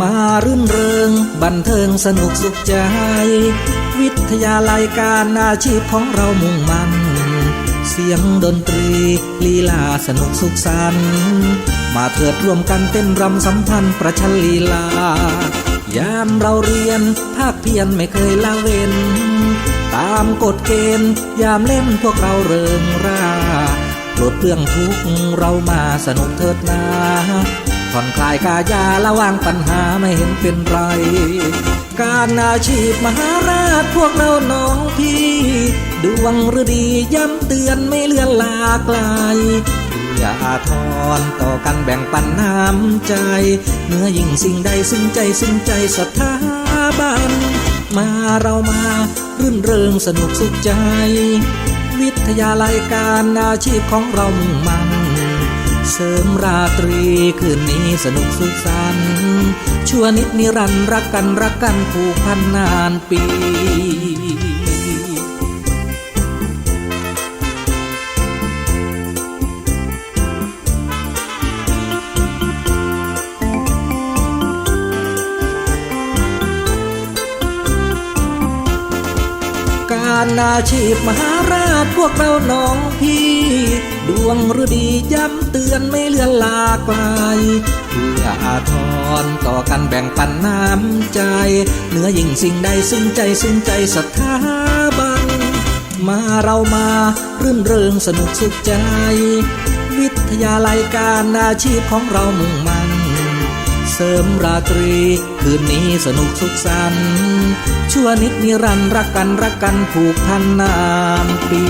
มารื่นเริงบันเทิงสนุกสุขใจ วิทยาลัยการอาชีพของเรามุ่งมัน เสียงดนตรีลีลาสนุกสุขสันมาเถิดร่วมกันเต้นรำสัมพันธ์ประชันลีลายามเราเรียนภาคเพียรไม่เคยละเว้น ตามกฎเกณฑ์ยามเล่นพวกเราเริงร่าปลดเปลื้องทุกเรามาสนุกเถิดนา ผ่อนคลายกายาละวางปัญหาไม่เห็นเป็นไร การอาชีพมหาราชพวกเราน้องพี่ ดวงฤดีย้ำเตือนไม่เลือนลาไกลอย่าทอนต่อกันแบ่งปันน้ำใจเมื่อยิ่งสิ่งใดซึ่งใจซึ่งใจสถาบัน มาเรามารื่นเริงสนุกสุขใจ วิทยาลัยการอาชีพของเรามุ่งมัน เสริมราตรีคืนนี้สนุกสุขสันต์ชั่วนิดนิรันดร์รักกันรักกันผูกพันนานปีการอาชีพมหาราชพวกเราน้องพี่ ดวงฤดีย้ำเตือนไม่เลือนลาไกลเพื่ออาทรต่อกันแบ่งปันน้ำใจ เหนือยิ่งสิ่งใดซึ่งใจซึ่งใจสถาบัน มาเรามารื่นเริงสนุกสุขใจ วิทยาลัยการอาชีพของเรามุ่งมันเสริมราตรี คืนนี้สนุกสุขสันต์ชั่วนิดนิรันรักกันรักกันผูกพันนานปี